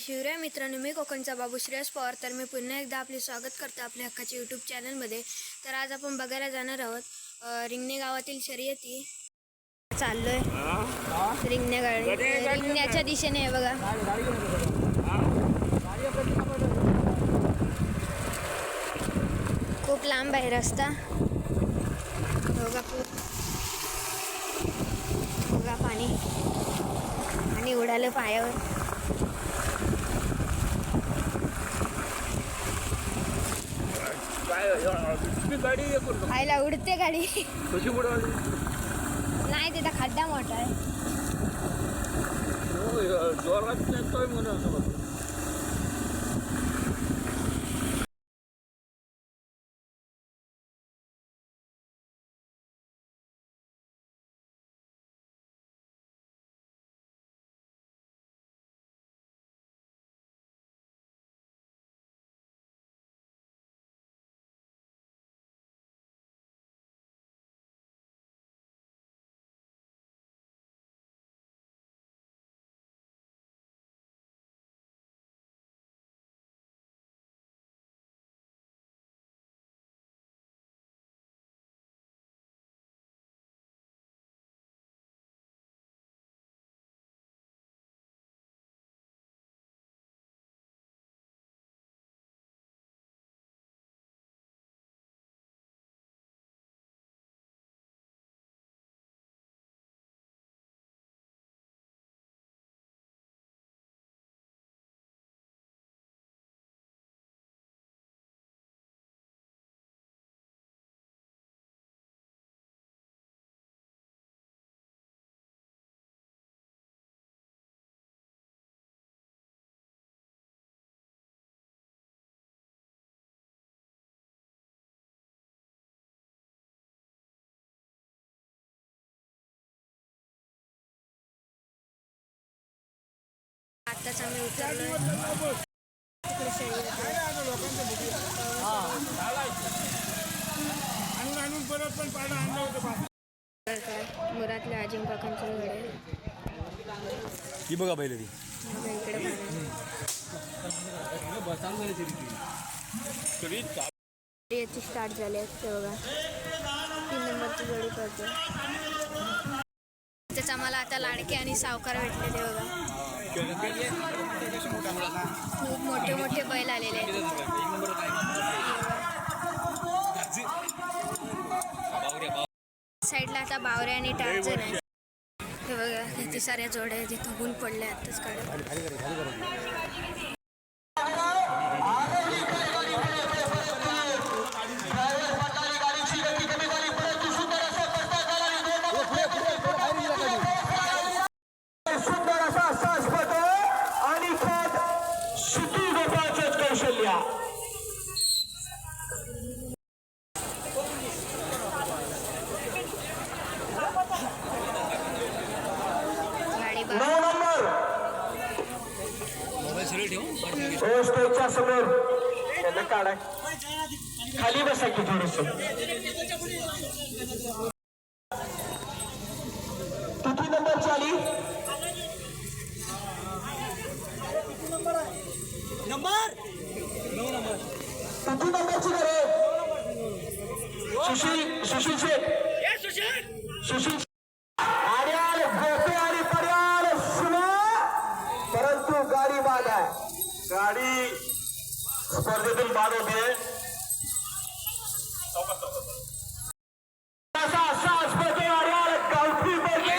शिवराय मित्रांनो मी कोकणचा बाबू श्रेयस पवार. तर मी पुन्हा एकदा आपले स्वागत करतो आपल्या हक्काच्या यूट्यूब चॅनलमध्ये तर आज आपण बघायला जाणार आहोत रिंगणे गावातील शर्यती. चाललोय. रिंगणे गाडी रिंगण्याच्या दिशेने आहे बघा. खूप लांब आहे रस्ता. बघा खूप बघा पाणी. आणि उडालं पायावर काय तुम्ही गाडी आईला उडते गाडी. कशी बुडवाली नाही तिथं खड्डा मोठा आहे. हे जोरात नेतोय म्हणून. आत्ताच आम्ही उतरलोय. तिकडे काय, मुरातल्या अजिंक काकांचं घर आहे ही बघा पहिले ती शर्यती स्टार्ट झाले आहेत ते बघा. तीन नंबरची जोडी करतो त्याच आम्हाला आता लाडके आणि सावकार भेटले ते बघा. खूप मोठे मोठे बैल आलेले आहेत. साईडला आता बावऱ्या आणि टार्जन आहे हे बघा किती साऱ्या जोड्या आहेत तिथं ऊन पडल्या आताच काढत सुंदर असा सास पटो आणि खत सुती गोपाळच कौशल्य गाडी बघा नऊ नंबर हो स्टेजच्या समोर त्यांना काढाय खाली बसा की थोडस किती नंबरची आली किती नंबरची घरे सुशील सुशील शेठ सुशील आर्याल गोपे आणि पर्याल सुना परंतु गाडी बाद आहे गाडी स्पर्धेतून बाद होते असा असा स्पर्धे आर्याल गावठी पडते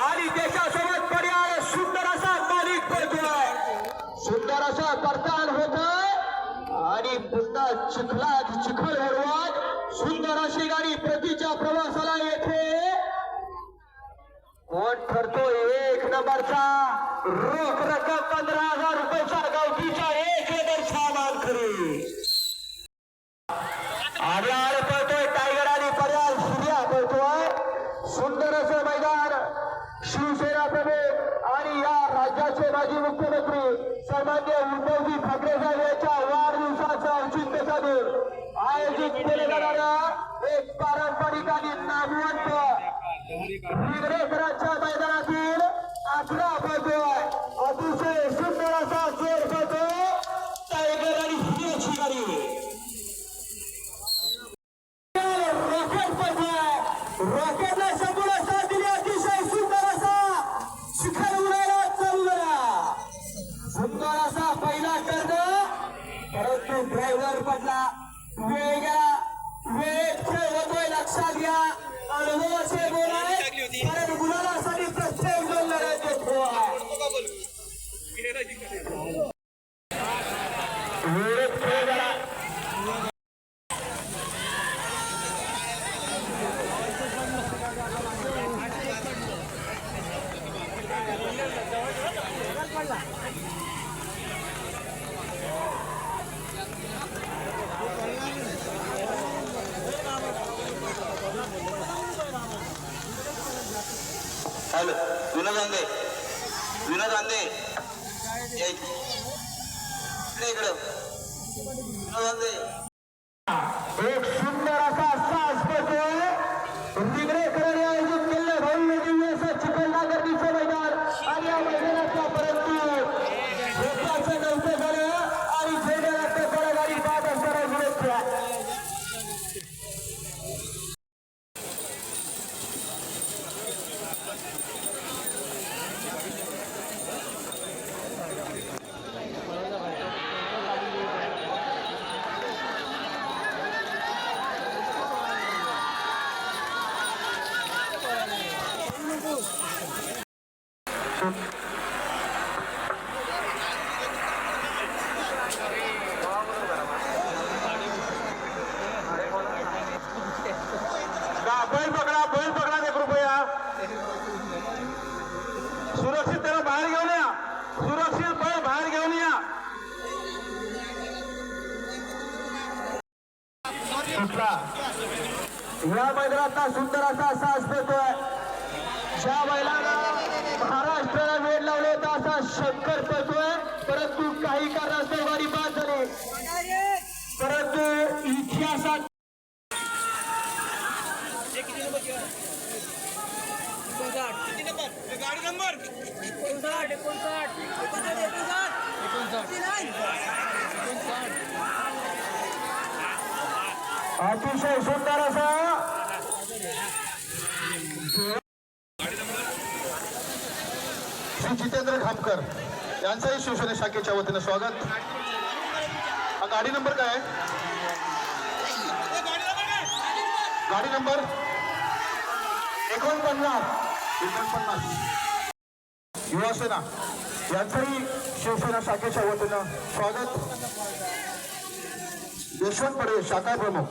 आणि त्याच्यासोबत पर्याल सुंदर असा मालिक पडतोय सुंदर असा परतान होतोय आणि पुन्हा चिखलात चिखल हरवत सुंदर अशी गाडी प्रतीच्या प्रवासाला येथे. कोण ठरतो एक नंबरचा? रोख रक्कम पंधरा हजार रुपयाचा गावठीचा एक नंबरचा मानकरी आर पळतोय टायगर आणि पर्याय सूर्या पळतोय. सुंदर असं मैदान. शिवसेना प्रमुख आणि या राज्याचे माजी मुख्यमंत्री सन्मान्य उद्धवजी ठाकरे साहेब. आयोजित केले जाणाऱ्या एक पारंपरिक आणि नामवंत निगरेकरांच्या मैदानातील आकडा पडतो आहे अतिशय सुंदर असा जोर पडतो टायगर आणि हिरेची गाडी रॉकेट पहिला परंतु ड्रायव्हर पडला. वेगळा वेळ ठेवतोय लक्षात घ्या. अनुभव बोला हॅलो विनोद आंदे विनोद आंदे इकडे इकडं. विनोद आंदे एक सुंदर असा साज पळतोय रिगडे करणे आयोजित केलेलं भव्य दिव्य असं चिखलना गर्दीचं मैदान आणि या मैदानाचा परंतु झोपाचं नव्हतं झालं आणि झेंड्याला टोकाला गाडी पाहत असताना विरोध केला बैल पकडा बैल पकडा ते कृपया सुरक्षित त्याला बाहेर घेऊन या सुरक्षित बैल बाहेर घेऊन या या मैदानात सुंदर असा साज देतोय. ज्या बैलानं महाराष्ट्राला वेळ लावले होता असा शंकर पळतोय परंतु काही कारणास्तव गाडी बाद झाली. परंतु इतिहासात अतिशय सुंदर असा जितेंद्र खामकर यांचंही शिवसेना शाखेच्या वतीनं स्वागत. हा गाडी नंबर काय आहे? गाडी नंबर एकोणपन्नास. एकोणपन्नास. युवासेना यांचंही शिवसेना शाखेच्या वतीनं स्वागत. यशवंत पडे शाखा प्रमुख.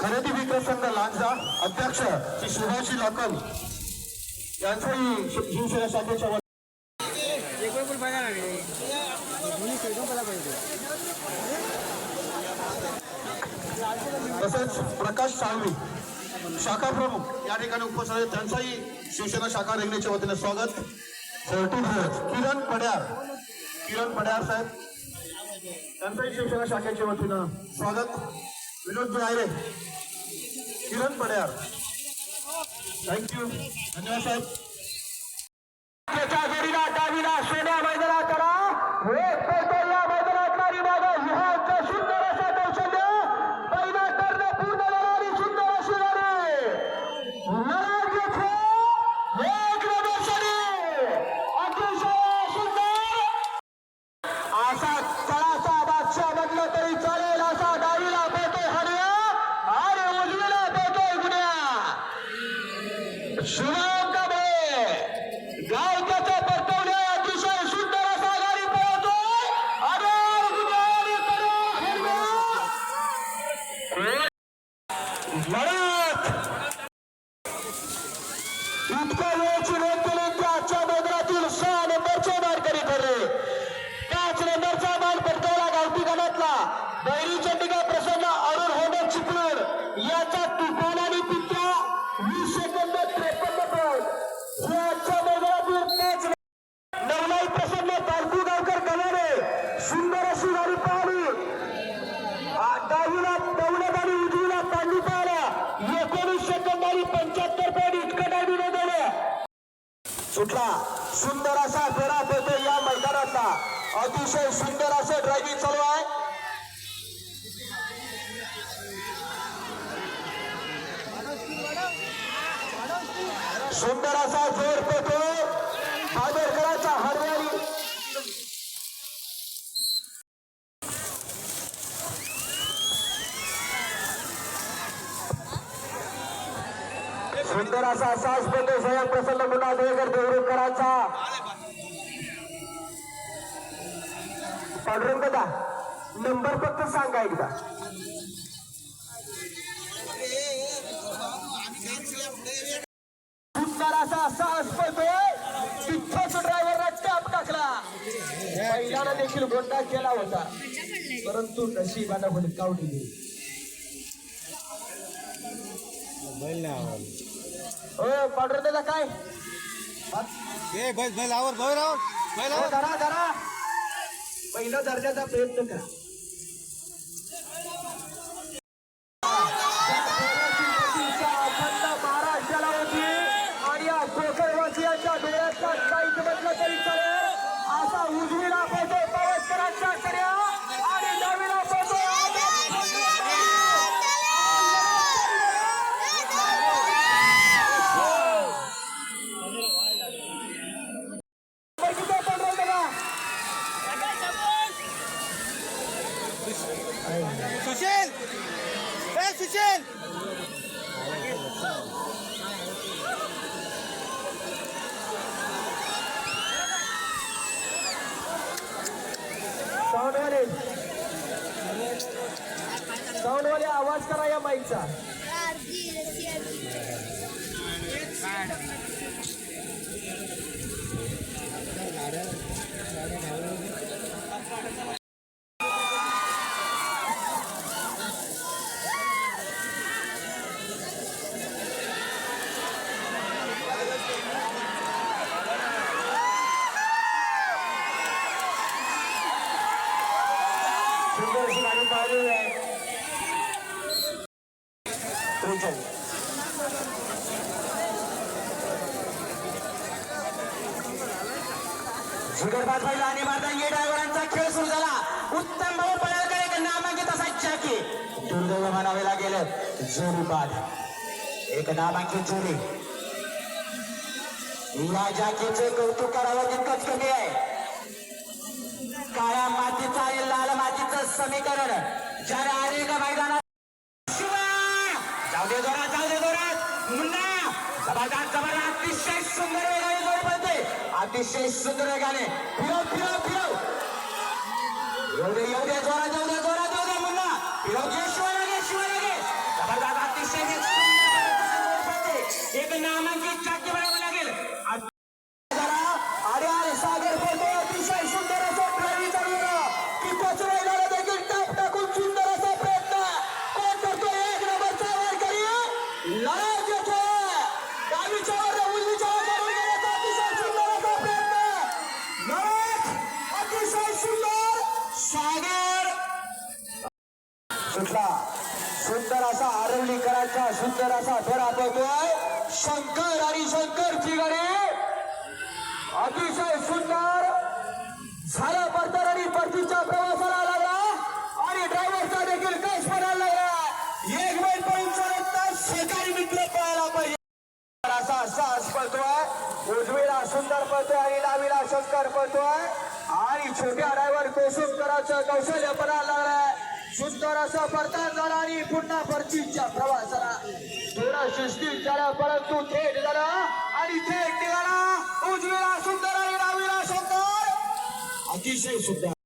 खरेदी विक्री संघ लांजा अध्यक्ष श्री सुभाषी लाकल. यांचंही शिवसेना शाखेच्या वतीनं तसेच प्रकाश साळवी शाखा प्रमुख. या ठिकाणी उपस्थित आहेत. त्यांचाही शिवसेना शाखा रेंगणीच्या वतीने स्वागत. सर्टिफिकेट किरण पड्यार. किरण पड्यार साहेब. त्यांचाही शिवसेना शाखेच्या वतीनं स्वागत. विनोद आयरे. किरण पड्यार. थँक्यू धन्यवाद साहेब. त्याच्या जोडीला डावीला सोन्या मैदाना करा. अतिशय सुंदर असं ड्रायव्हिंग चालू आहे. सुंदर असा जोर पेटो आंबेडकरांचा हरवाली सुंदर असा सास पडतो. स्वयं प्रसन्न देवकर देवरुखकरांचा. ऑर्डर बघा नंबर फक्त सांगा एकदा. असा साहस आसपतोय तिथंच ड्रायव्हरला टाप टाकला. देखील गोंडा केला होता. परंतु नशिबाला हुडकावली गेली. काय? बस बैल आवर बैल आवर. बैल आवर. धरा धरा. पहिला दर्जाचा प्रयत्न करा महाराष्ट्राला होती आणि या कोकणवासियांच्या डोळ्याचा काहीच म्हटलं तरी चालेल असा उजवीला पळतो पवसकरांच्या कड्या आणि डावीला पळतो किती पण राहिलं का? सुशील ए सुशील साऊंडवाले साऊंडवाले आवाज करा या माईकचा सुंदर अशी गाडी पाहिलेली आहे त्रेचाळीस झुगरबाज पहिला आणि मारदांगे ड्रायव्हरांचा खेळ सुरू झाला उत्तम भाऊ पळालकर एक नामांकित असा चाकी दुर्दैव म्हणावे लागेल जोरी बाद एक नामांकित जोरी या जाकीचे कौतुक करावं तितकंच कमी आहे काळ्या मातीचं आणि लाल मातीचं समीकरण ज्याला अनेक मैदानात जाऊ दे जोरात जाऊ दे जोरात मुन्ना जबरदस्त जबरदस्त अतिशय सुंदर वेगाने जोड पडते अतिशय सुंदर वेगाने फिरव फिरव फिरव येऊ दे येऊ दे जोरात परतीच्या प्रवासाला लागला आणि ड्रायव्हरचा देखील कस पडायला लागला. एक वेळ पळून चालत नाही शेजारी मित्र पळायला पाहिजे. असा साहस पळतोय. उजवीला सुंदर पळतोय आणि डावीला शंकर पळतोय. आणि छोट्या ड्रायव्हर कोसुमकरांचं कौशल्य पडायला लागलाय. सुंदर असं परतान झाला आणि पुन्हा परतीच्या प्रवासाला. थोडा शिस्तीत झाला परंतु थेट झाला आणि थेट निघाला. उजवीला सुंदर आणि डावीला शंकर. अतिशय सुंदर.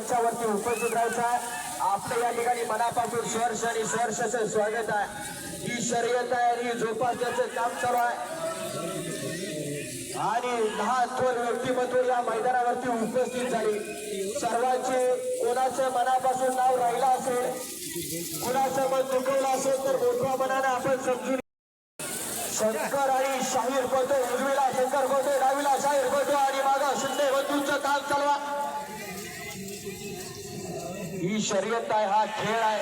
मंचावरती उपस्थित राहायचा आपलं या ठिकाणी मनापासून स्वर्ष आणि स्वर्षाचं स्वागत आहे. ही शर्यत आहे आणि जोपासण्याचं काम चालू आहे. आणि दहा थोर व्यक्तिमत्व या मैदानावरती उपस्थित झाली. सर्वांचे कोणाचं मनापासून नाव राहिलं असेल कुणाचं मन दुखवलं असेल तर मोठ्या मनानं आपण समजून शंकर आणि शाहीर बोलतो उजवीला शंकर बोलतो डावीला शाहीर बोलतो आणि मागा शिंदे बंधूंचं काम चालवा ही शर्यत आहे हा खेळ आहे.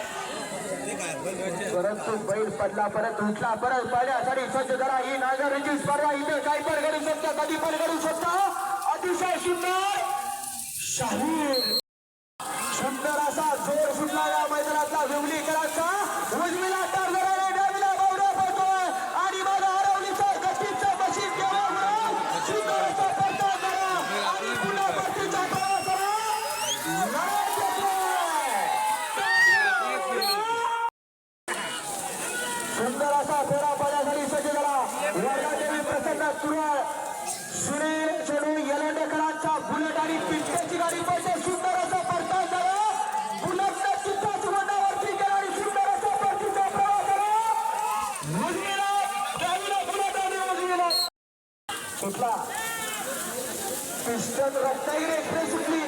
परंतु बैल पडला परत उठला परत पाण्यासाठी सज्ज करा ही नागरिकची स्पर्धा इथे काही पण घडू शकता कधी पण घडू शकता. अतिशय सुंदर शाहीर. त्यात रस्ताही रेखने सुटली.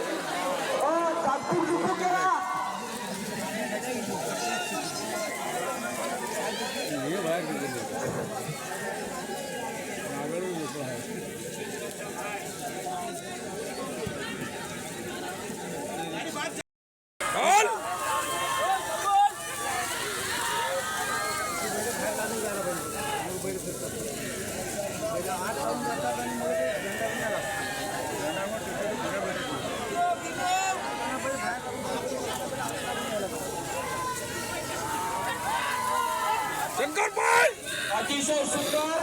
शंकर पाय अतिशय सुंदर